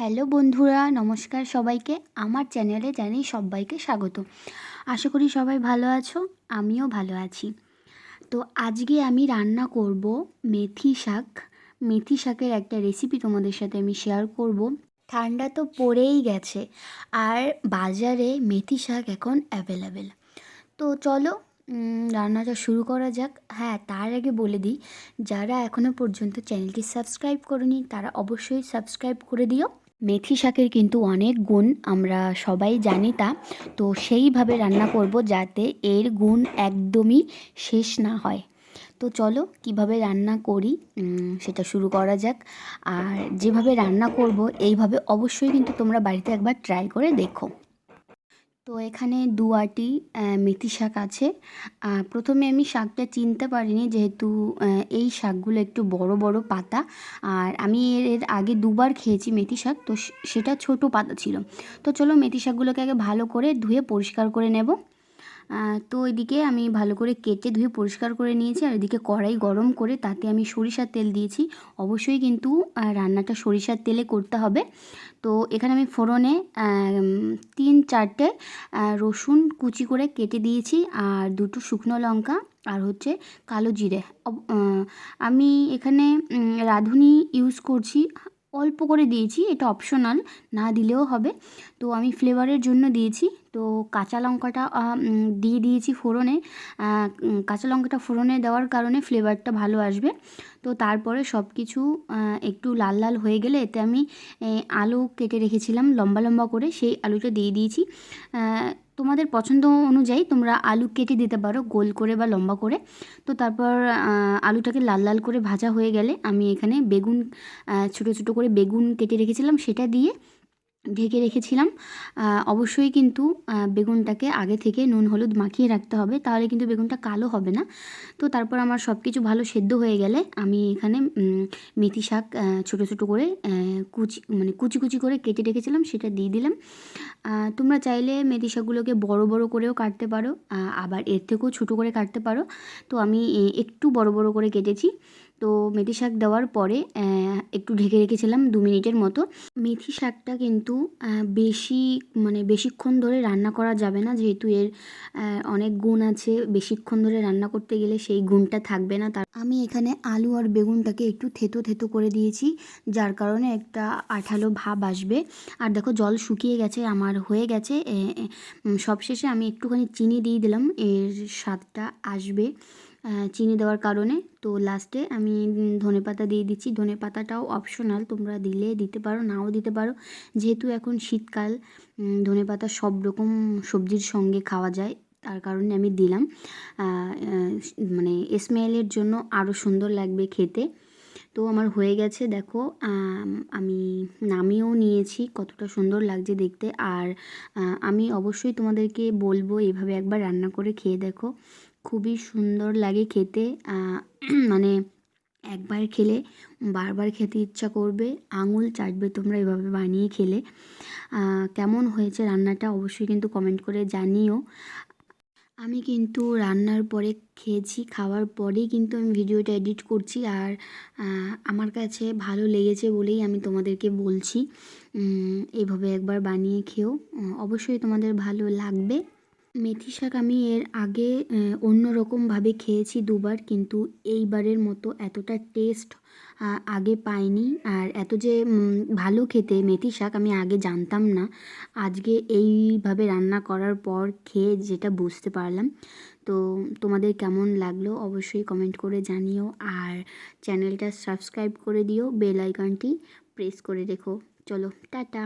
Hello বন্ধুরা, নমস্কার সবাইকে। আমার চ্যানেলে জানি সবাইকে স্বাগত। আশা করি সবাই ভালো আছো, আমিও ভালো আছি। তো আজকে আমি রান্না করব মেথি শাক। মেথি শাকের একটা রেসিপি তোমাদের সাথে আমি শেয়ার করব। ঠান্ডা তো পড়েই গেছে, আর বাজারে মেথি শাক এখন অ্যাভেলেবেল তো চলো রান্নাটা শুরু করা যাক। হ্যাঁ তার আগে বলে দিই, যারা এখনও পর্যন্ত চ্যানেলটি সাবস্ক্রাইব করেনি, তারা অবশ্যই সাবস্ক্রাইব করে দিও। মেথি শাকের কিন্তু অনেক গুণ আমরা সবাই জানি তা। তো সেইভাবে রান্না করব যাতে এর গুণ একদমই শেষ না হয়। তো চলো কীভাবে রান্না করি সেটা শুরু করা যাক। আর যেভাবে রান্না করব, এইভাবে অবশ্যই কিন্তু তোমরা বাড়িতে একবার ট্রাই করে দেখো। তো এখানে দু আটি মেথি শাক আছে। প্রথমে আমি শাকটা চিনতে পারিনি যেহেতু এই শাকগুলো একটু বড় বড় পাতা। আর আমি এর আগে দুবার খেয়েছি মেথি শাক, তো সেটা ছোট পাতা ছিল। তো চলো মেথি শাকগুলোকে আগে ভালো করে ধুয়ে পরিষ্কার করে নেব। তো এদিকে আমি ভালো করে কেটে ধুয়ে পরিষ্কার করে নিয়েছি আর এদিকে কড়াই গরম করে তাতে আমি সরিষার তেল দিয়েছি। অবশ্যই কিন্তু রান্নাটা সরিষার তেলে করতে হবে। তো এখানে আমি ফোড়নে তিন চারটে রসুন কুচি করে কেটে দিয়েছি আর দুটো শুকনো লঙ্কা আর হচ্ছে কালো জিরে। আমি এখানে রাঁধুনি ইউজ করছি অল্প করে দিয়েছি, এটা অপশনাল না দিলেও হবে। তো আমি ফ্লেভারের জন্য দিয়েছি। তো কাঁচা লঙ্কাটা দিয়ে দিয়েছি ফোড়নে। কাঁচা লঙ্কাটা ফোড়নে দেওয়ার কারণে ফ্লেভারটা ভালো আসবে। তো তারপরে সব কিছু একটু লাল লাল হয়ে গেলে এতে আমি আলু কেটে রেখেছিলাম লম্বা লম্বা করে, সেই আলুটা দিয়ে দিয়েছি। তোমাদের পছন্দ অনুযায়ী তোমরা আলু কেটে দিতে পারো গোল করে বা লম্বা করে। তো তারপর আলুটাকে লাল লাল করে ভাজা হয়ে গেলে আমি এখানে বেগুন ছোটো ছোটো করে বেগুন কেটে রেখেছিলাম সেটা দিয়ে ঢেকে রেখেছিলাম। অবশ্যই কিন্তু বেগুনটাকে আগে থেকে নুন, হলুদ মাখিয়ে রাখতে হবে, তাহলে কিন্তু বেগুনটা কালো হবে না। তো তারপর আমার সব কিছু ভালো সেদ্ধ হয়ে গেলে আমি এখানে মেথি শাক ছোটো ছোটো করে কুচি মানে কুচি কুচি করে কেটে রেখেছিলাম, সেটা দিয়ে দিলাম। তোমরা চাইলে মেথি শাকগুলোকে বড় বড় করেও কাটতে পারো আবার এর থেকেও ছোটো করে কাটতে পারো। তো আমি একটু বড় বড় করে কেটেছি। তো মেথি শাক দেওয়ার পরে একটু ঢেকে রেখেছিলাম দু মিনিটের মতো। মেথি শাকটা কিন্তু আহ, বেশি মানে বেশিক্ষণ ধরে রান্না করা যাবে না। যেহেতু এর অনেক গুণ আছে। বেশিক্ষণ ধরে রান্না করতে গেলে সেই গুণটা থাকবে না। তার আমি এখানে আলু আর বেগুনটাকে একটু থেতো থেতো করে দিয়েছি যার কারণে একটা আঠালো ভাব আসবে। আর দেখো জল শুকিয়ে গেছে আমার হয়ে গেছে। সবশেষে আমি একটুখানি চিনি দিয়ে দিলাম। এর স্বাদটা আসবে। চিনি দেওয়ার কারণে। তো লাস্টে আমি ধনে পাতা দিয়ে দিচ্ছি। ধনে পাতাটাও অপশনাল তোমরা দিলে দিতে পারো, নাও দিতে পারো। যেহেতু এখন শীতকাল ধনে পাতা সব রকম সবজির সঙ্গে খাওয়া যায়, তার কারণে আমি দিলাম। মানে স্মেলের জন্য আরও সুন্দর লাগবে খেতে। তো আমার হয়ে গেছে, দেখো, আমি নামিয়েও নিয়েছি, কতটা সুন্দর লাগছে দেখতে। আর আমি অবশ্যই তোমাদেরকে বলব এভাবে একবার রান্না করে খেয়ে দেখো। খুবই সুন্দর লাগে খেতে মানে একবার খেলে বারবার খেতে ইচ্ছা করবে, আঙুল চাটবে তোমরা এভাবে বানিয়ে খেলে। কেমন হয়েছে রান্নাটা অবশ্যই কিন্তু কমেন্ট করে জানিও। আমি কিন্তু রান্নার পরে খেয়েছি, খাওয়ার পরেই কিন্তু আমি ভিডিওটা এডিট করছি আর আমার কাছে ভালো লেগেছে বলেই আমি তোমাদেরকে বলছি। এভাবে একবার বানিয়ে খেও। অবশ্যই তোমাদের ভালো লাগবে। মেথি শাক আমি এর আগে অন্য রকমভাবে খেয়েছি দুবার, কিন্তু এইবারের মতো এতটা টেস্ট আগে পাইনি। আর এত যে ভালো খেতে মেথি শাক আমি আগে জানতাম না। আজকে এইভাবে রান্না করার পর খেয়ে যেটা বুঝতে পারলাম। তো তোমাদের কেমন লাগল অবশ্যই কমেন্ট করে জানিও। আর চ্যানেলটা সাবস্ক্রাইব করে দিও বেল আইকনটি প্রেস করে রেখো। চলো, টাটা!